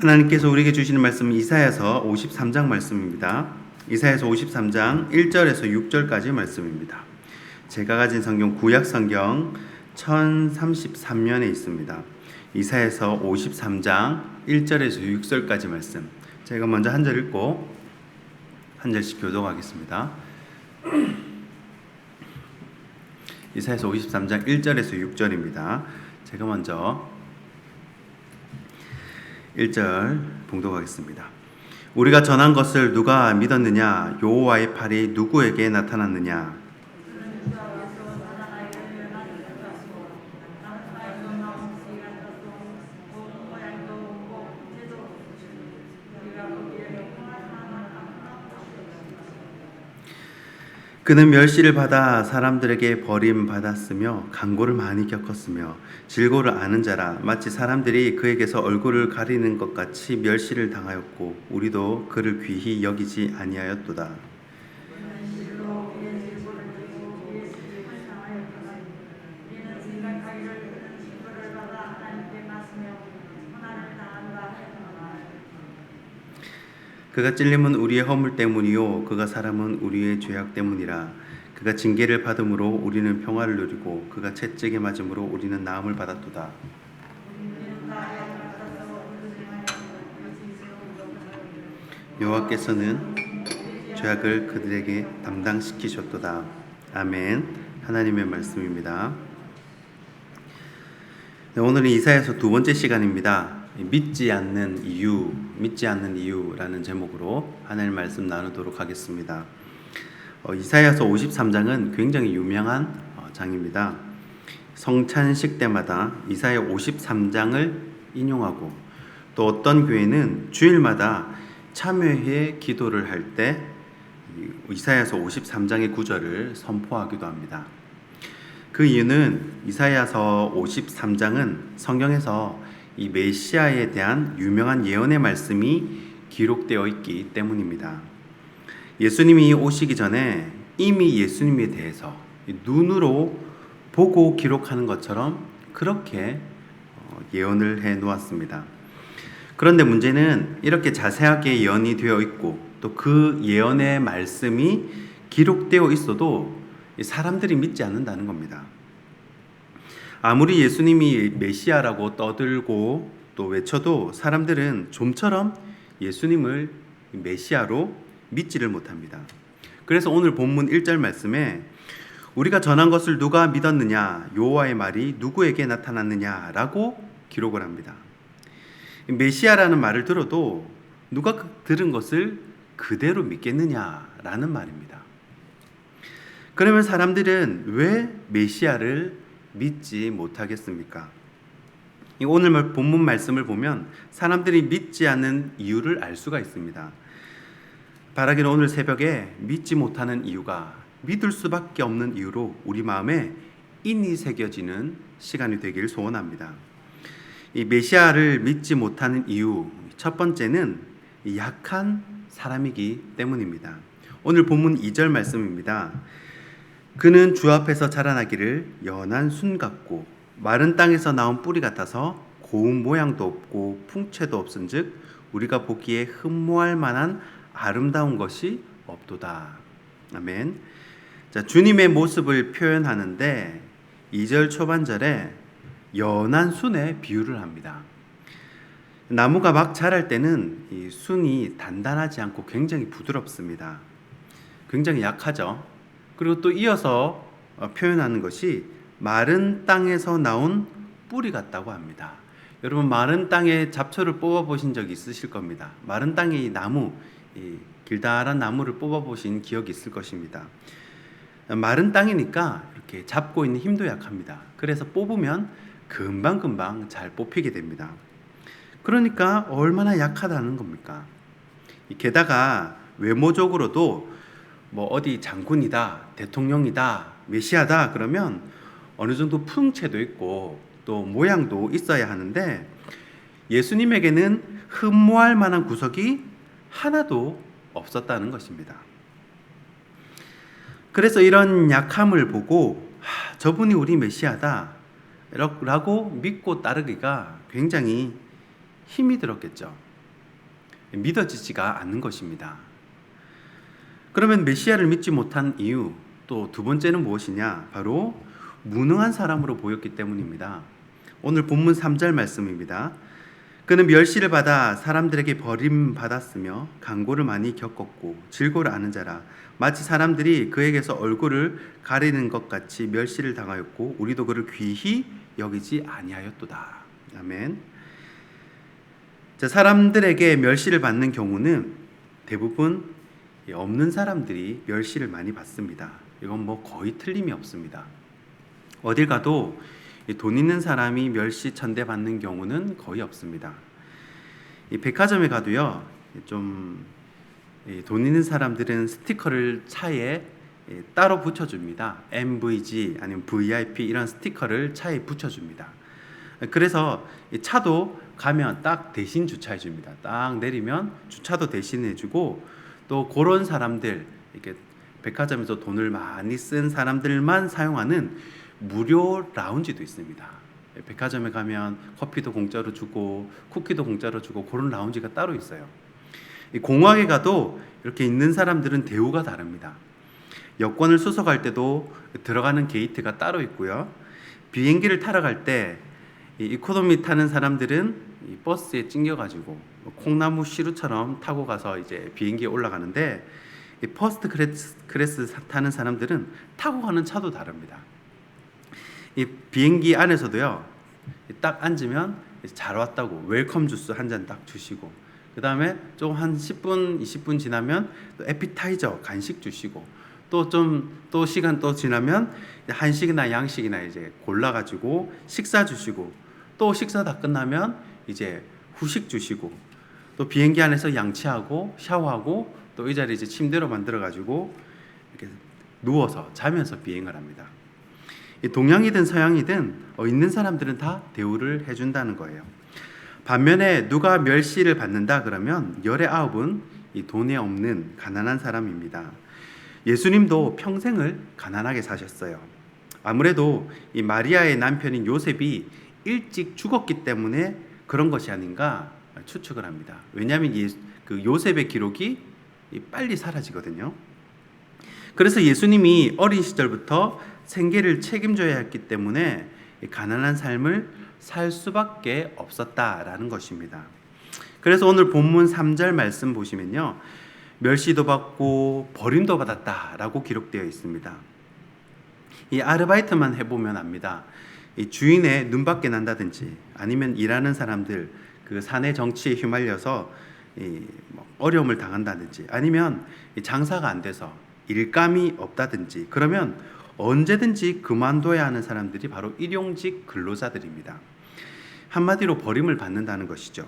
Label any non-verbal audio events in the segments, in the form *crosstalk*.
하나님께서 우리에게 주시는 말씀은 이사야서 53장 말씀입니다. 이사야서 53장 1절에서 6절까지 말씀입니다. 제가 가진 성경 구약 성경 1033면에 있습니다. 이사야서 53장 1절에서 6절까지 말씀. 제가 먼저 한 절 읽고 한 절씩 교독하겠습니다. *clears throat* 이사야서 53장 1절에서 6절입니다. 제가 먼저 1절 봉독하겠습니다. 우리가 전한 것을 누가 믿었느냐? 여호와의 팔이 누구에게 나타났느냐? 그는 멸시를 받아 사람들에게 버림받았으며 강고를 많이 겪었으며 질고를 아는 자라 마치 사람들이 그에게서 얼굴을 가리는 것 같이 멸시를 당하였고 우리도 그를 귀히 여기지 아니하였도다. 그가 찔림은 우리의 허물 때문이요 그가 사람은 우리의 죄악 때문이라. 그가 징계를 받음으로 우리는 평화를 누리고 그가 채찍에 맞음으로 우리는 나음을 받았도다. 여호와께서는 죄악을 그들에게 담당시키셨도다. 아멘. 하나님의 말씀입니다. 네, 오늘은 이사야서 두 번째 시간입니다 믿지 않는 이유, 믿지 않는 이유라는 제목으로 하나님 말씀 나누도록 하겠습니다. 어, 이사야서 53장은 굉장히 유명한 어, 장입니다. 성찬식 때마다 이사야 53장을 인용하고 또 어떤 교회는 주일마다 참여회 기도를 할 때 이사야서 53장의 구절을 선포하기도 합니다. 그 이유는 이사야서 53장은 성경에서 이 메시아에 대한 유명한 예언의 말씀이 기록되어 있기 때문입니다. 예수님이 오시기 전에 이미 예수님에 대해서 눈으로 보고 기록하는 것처럼 그렇게 어, 예언을 해 놓았습니다. 그런데 문제는 이렇게 자세하게 예언이 되어 있고 또 그 예언의 말씀이 기록되어 있어도 사람들이 믿지 않는다는 겁니다. 아무리 예수님이 메시아라고 떠들고 또 외쳐도 사람들은 좀처럼 예수님을 메시아로 믿지를 못합니다. 그래서 오늘 본문 1절 말씀에 우리가 전한 것을 누가 믿었느냐 여호와의 말이 누구에게 나타났느냐라고 기록을 합니다. 메시아라는 말을 들어도 누가 그 들은 것을 그대로 믿겠느냐라는 말입니다. 그러면 사람들은 왜 메시아를 믿지 못하겠습니까? 오늘 본문 말씀을 보면 사람들이 믿지 않는 이유를 알 수가 있습니다. 바라기는 오늘 새벽에 믿지 못하는 이유가 믿을 수밖에 없는 이유로 우리 마음에 인이 새겨지는 시간이 되길 소원합니다. 이 메시아를 믿지 못하는 이유 첫 번째는 약한 사람이기 때문입니다. 오늘 본문 2절 말씀입니다. 그는 주 앞에서 자라나기를 연한 순 같고 마른 땅에서 나온 뿌리 같아서 고운 모양도 없고 풍채도 없은즉 우리가 보기에 흠모할 만한 아름다운 것이 없도다. 아멘. 자, 주님의 모습을 표현하는데 2절 초반절에 연한 순에 비유를 합니다. 나무가 막 자랄 때는 이 순이 단단하지 않고 굉장히 부드럽습니다. 굉장히 약하죠. 그리고 또 이어서 어, 표현하는 것이 마른 땅에서 나온 뿌리 같다고 합니다. 여러분 마른 땅에 잡초를 뽑아 보신 적 있으실 겁니다. 마른 땅에 이 나무, 이 길다란 나무를 뽑아 보신 기억이 있을 것입니다. 마른 땅이니까 이렇게 잡고 있는 힘도 약합니다. 그래서 뽑으면 금방 금방 잘 뽑히게 됩니다. 그러니까 얼마나 약하다는 겁니까? 게다가 외모적으로도 뭐 어디 장군이다, 대통령이다, 메시아다 그러면 어느 정도 풍채도 있고 또 모양도 있어야 하는데 예수님에게는 흠모할 만한 구석이 하나도 없었다는 것입니다. 그래서 이런 약함을 보고 하, 저분이 우리 메시아다 라고 믿고 따르기가 굉장히 힘이 들었겠죠. 믿어지지가 않는 것입니다. 그러면 메시아를 믿지 못한 이유 또 두 번째는 무엇이냐? 바로 무능한 사람으로 보였기 때문입니다. 오늘 본문 3절 말씀입니다. 그는 멸시를 받아 사람들에게 버림받았으며 강고를 많이 겪었고 질고를 아는 자라 마치 사람들이 그에게서 얼굴을 가리는 것 같이 멸시를 당하였고 우리도 그를 귀히 여기지 아니하였도다. 아멘. 자, 사람들에게 멸시를 받는 경우는 대부분 없는 사람들이 멸시를 많이 받습니다. 이건 뭐 거의 틀림이 없습니다. 어딜 가도 돈 있는 사람이 멸시 천대 받는 경우는 거의 없습니다. 이 백화점에 가도요, 좀 돈 있는 사람들은 스티커를 차에 따로 붙여줍니다. MVG 아니면 VIP 이런 스티커를 차에 붙여줍니다. 그래서 이 차도 가면 딱 대신 주차해 줍니다. 딱 내리면 주차도 대신해 주고 또 그런 사람들 이렇게 백화점에서 돈을 많이 쓴 사람들만 사용하는 무료 라운지도 있습니다. 백화점에 가면 커피도 공짜로 주고 쿠키도 공짜로 주고 그런 라운지가 따로 있어요. 이 공항에 가도 이렇게 있는 사람들은 대우가 다릅니다. 여권을 수속할 때도 들어가는 게이트가 따로 있고요. 비행기를 타러 갈 때 이코노미 타는 사람들은 이 버스에 찡겨가지고 콩나무 시루처럼 타고 가서 이제 비행기에 올라가는데 이 퍼스트 클래스, 클래스 타는 사람들은 타고 가는 차도 다릅니다. 이 비행기 안에서도요. 딱 앉으면 잘 왔다고 웰컴 주스 한 잔 딱 주시고 그 다음에 좀한 10분 20분 지나면 또 에피타이저 간식 주시고 또 좀 또 시간 또 지나면 한식이나 양식이나 이제 골라 가지고 식사 주시고 또 식사 다 끝나면 이제 후식 주시고 또 비행기 안에서 양치하고 샤워하고 또 의자를 이제 침대로 만들어 가지고 이렇게 누워서 자면서 비행을 합니다. 동양이든 서양이든 어, 있는 사람들은 다 대우를 해준다는 거예요. 반면에 누가 멸시를 받는다 그러면 열의 아홉은 이 돈에 없는 가난한 사람입니다. 예수님도 평생을 가난하게 사셨어요. 아무래도 이 마리아의 남편인 요셉이 일찍 죽었기 때문에 그런 것이 아닌가 추측을 합니다. 왜냐하면 예, 그 요셉의 기록이 빨리 사라지거든요. 그래서 예수님이 어린 시절부터 생계를 책임져야 했기 때문에 가난한 삶을 살 수밖에 없었다라는 것입니다. 그래서 오늘 본문 3절 말씀 보시면요. 멸시도 받고 버림도 받았다라고 기록되어 있습니다. 이 아르바이트만 해보면 압니다. 이 주인의 눈밖에 난다든지 아니면 일하는 사람들 그 사내 정치에 휘말려서 뭐 어려움을 당한다든지 아니면 장사가 안 돼서 일감이 없다든지 그러면 언제든지 그만둬야 하는 사람들이 바로 일용직 근로자들입니다. 한마디로 버림을 받는다는 것이죠.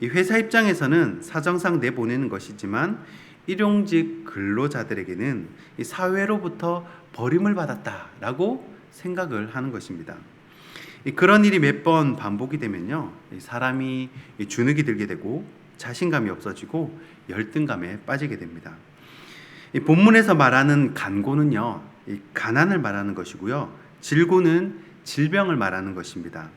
이 회사 입장에서는 사정상 내보내는 것이지만 일용직 근로자들에게는 이 사회로부터 버림을 받았다라고 생각을 하는 것입니다. 그런 일이 몇 번 반복이 되면요, 사람이 주눅이 들게 되고 자신감이 없어지고 열등감에 빠지게 됩니다. 본문에서 말하는 간고는요, 가난을 말하는 것이고요, 질고는 질병을 말하는 것입니다.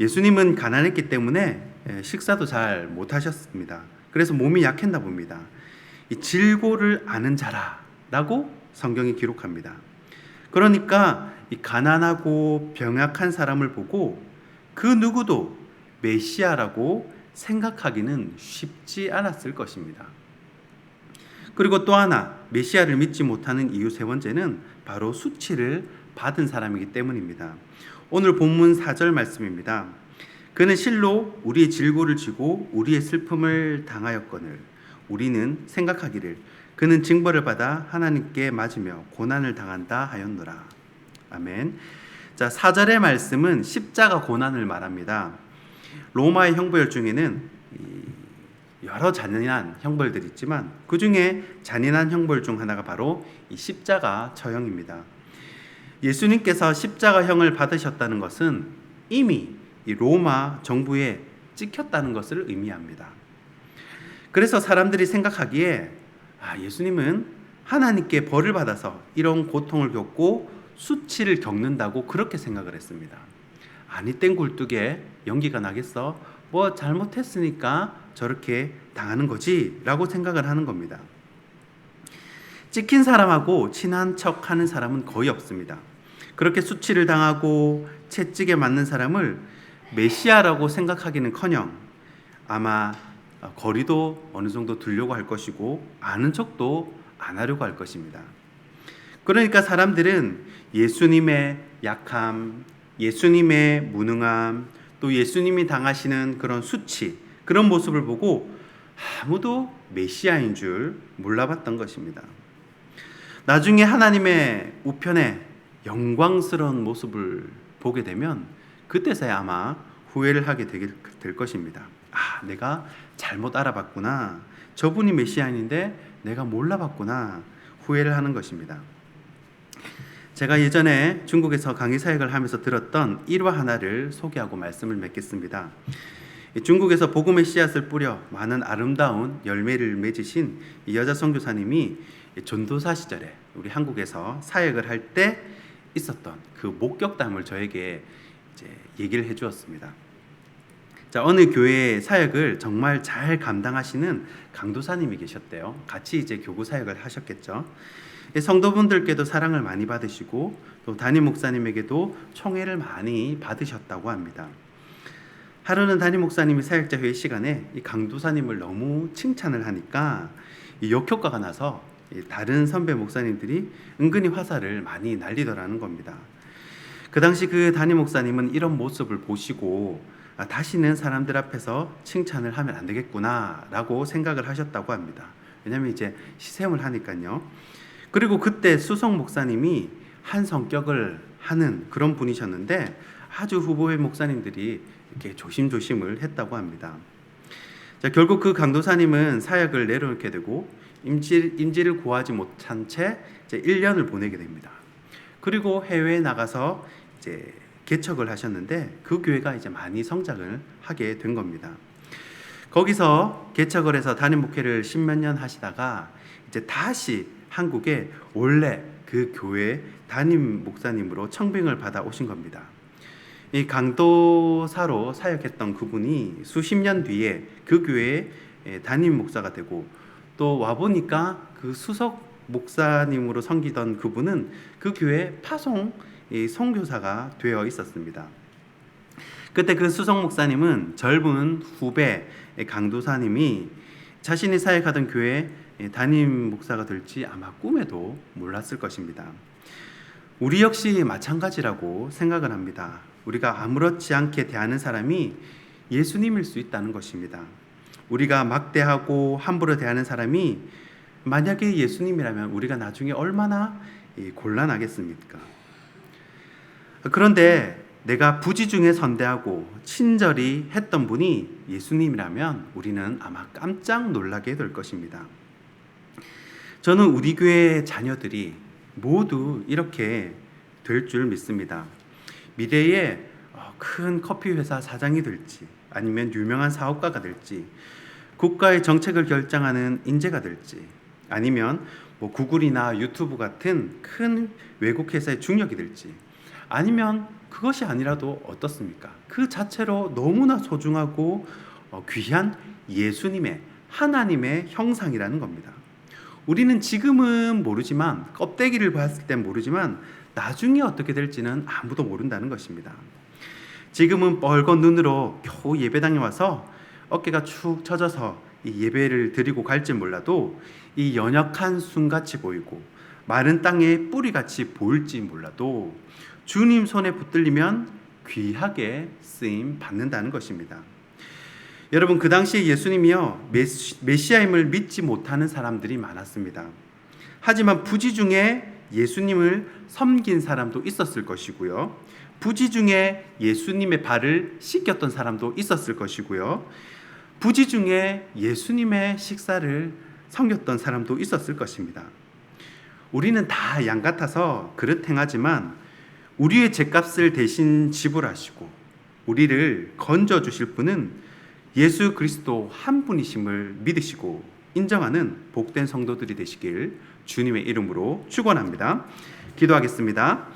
예수님은 가난했기 때문에 식사도 잘 못하셨습니다. 그래서 몸이 약했나 봅니다. 이 질고를 아는 자라라고 성경이 기록합니다. 그러니까 이 가난하고 병약한 사람을 보고 그 누구도 메시아라고 생각하기는 쉽지 않았을 것입니다. 그리고 또 하나 메시아를 믿지 못하는 이유 세 번째는 바로 수치를 받은 사람이기 때문입니다. 오늘 본문 4절 말씀입니다. 그는 실로 우리의 질고를 지고 우리의 슬픔을 당하였거늘 우리는 생각하기를 그는 징벌을 받아 하나님께 맞으며 고난을 당한다 하였노라. 아멘. 자, 4절의 말씀은 십자가 고난을 말합니다. 로마의 형벌 중에는 여러 잔인한 형벌들이 있지만 그 중에 잔인한 형벌 중 하나가 바로 이 십자가 처형입니다. 예수님께서 십자가형을 받으셨다는 것은 이미 이 로마 정부에 찍혔다는 것을 의미합니다. 그래서 사람들이 생각하기에 아, 예수님은 하나님께 벌을 받아서 이런 고통을 겪고 수치를 겪는다고 그렇게 생각을 했습니다. 아니 땡 굴뚝에 연기가 나겠어? 뭐 잘못했으니까 저렇게 당하는 거지라고 생각을 하는 겁니다. 찍힌 사람하고 친한 척 하는 사람은 거의 없습니다. 그렇게 수치를 당하고 채찍에 맞는 사람을 메시아라고 생각하기는 커녕 아마 거리도 어느 정도 두려고 할 것이고 아는 척도 안 하려고 할 것입니다. 그러니까 사람들은 예수님의 약함, 예수님의 무능함, 또 예수님이 당하시는 그런 수치, 그런 모습을 보고 아무도 메시아인 줄 몰라봤던 것입니다. 나중에 하나님의 우편에 영광스러운 모습을 보게 되면 그때서야 아마 후회를 하게 될 것입니다. 아, 내가 잘못 알아봤구나. 저분이 메시아인데 내가 몰라봤구나. 후회를 하는 것입니다. 제가 예전에 중국에서 강의 사역을 하면서 들었던 일화 하나를 소개하고 말씀을 맺겠습니다. 중국에서 복음의 씨앗을 뿌려 많은 아름다운 열매를 맺으신 여자 선교사님이 전도사 시절에 우리 한국에서 사역을 할 때 있었던 그 목격담을 저에게 이제 얘기를 해 주었습니다. 자 어느 교회 사역을 정말 잘 감당하시는 강도사님이 계셨대요. 같이 이제 교구 사역을 하셨겠죠. 성도분들께도 사랑을 많이 받으시고 또 담임 목사님에게도 총애를 많이 받으셨다고 합니다. 하루는 담임 목사님이 사역자 회의 시간에 이 강도사님을 너무 칭찬을 하니까 이 역효과가 나서 다른 선배 목사님들이 은근히 화살을 많이 날리더라는 겁니다. 그 당시 그 담임 목사님은 이런 모습을 보시고 아, 다시는 사람들 앞에서 칭찬을 하면 안 되겠구나라고 생각을 하셨다고 합니다. 왜냐하면 이제 시샘을 하니까요. 그리고 그때 수석 목사님이 한 성격을 하는 그런 분이셨는데 아주 후보의 목사님들이 이렇게 조심조심을 했다고 합니다. 자, 결국 그 강도사님은 사역을 내려놓게 되고 임지, 임지를 구하지 못한 채 이제 1년을 보내게 됩니다. 그리고 해외에 나가서 이제 개척을 하셨는데 그 교회가 이제 많이 성장을 하게 된 겁니다. 거기서 개척을 해서 담임 목회를 십몇 년 하시다가 이제 다시 한국에 원래 그 교회 담임 목사님으로 청빙을 받아 오신 겁니다. 이 강도사로 사역했던 그분이 수십 년 뒤에 그 교회의 담임 목사가 되고 또 와 보니까 그 수석 목사님으로 섬기던 그분은 그 교회 파송 선교사가 되어 있었습니다. 그때 그 수석 목사님은 젊은 후배 강도사님이 자신이 사역하던 교회 담임 목사가 될지 아마 꿈에도 몰랐을 것입니다. 우리 역시 마찬가지라고 생각을 합니다. 우리가 아무렇지 않게 대하는 사람이 예수님일 수 있다는 것입니다. 우리가 막대하고 함부로 대하는 사람이 만약에 예수님이라면 우리가 나중에 얼마나 곤란하겠습니까? 그런데 내가 부지 중에 선대하고 친절히 했던 분이 예수님이라면 우리는 아마 깜짝 놀라게 될 것입니다. 저는 우리 교회 자녀들이 모두 이렇게 될 줄 믿습니다. 미래에 어, 큰 커피 회사 사장이 될지 아니면 유명한 사업가가 될지 국가의 정책을 결정하는 인재가 될지 아니면 뭐 구글이나 유튜브 같은 큰 외국 회사의 중력이 될지 아니면 그것이 아니라도 어떻습니까? 그 자체로 너무나 소중하고 어, 귀한 예수님의 하나님의 형상이라는 겁니다. 우리는 지금은 모르지만 껍데기를 봤을 땐 모르지만 나중에 어떻게 될지는 아무도 모른다는 것입니다. 지금은 뻘건 눈으로 겨우 예배당에 와서 어깨가 축 처져서 이 예배를 드리고 갈지 몰라도 이 연약한 순같이 보이고 마른 땅에 뿌리같이 보일지 몰라도 주님 손에 붙들리면 귀하게 쓰임 받는다는 것입니다. 여러분 그 당시에 예수님이요 메시아임을 믿지 못하는 사람들이 많았습니다. 하지만 부지 중에 예수님을 섬긴 사람도 있었을 것이고요. 부지 중에 예수님의 발을 씻겼던 사람도 있었을 것이고요. 부지 중에 예수님의 식사를 섬겼던 사람도 있었을 것입니다. 우리는 다 양 같아서 그릇 행하지만 우리의 죄값을 대신 지불하시고 우리를 건져 주실 분은 예수 그리스도 한 분이심을 믿으시고 인정하는 복된 성도들이 되시길 주님의 이름으로 축원합니다. 기도하겠습니다.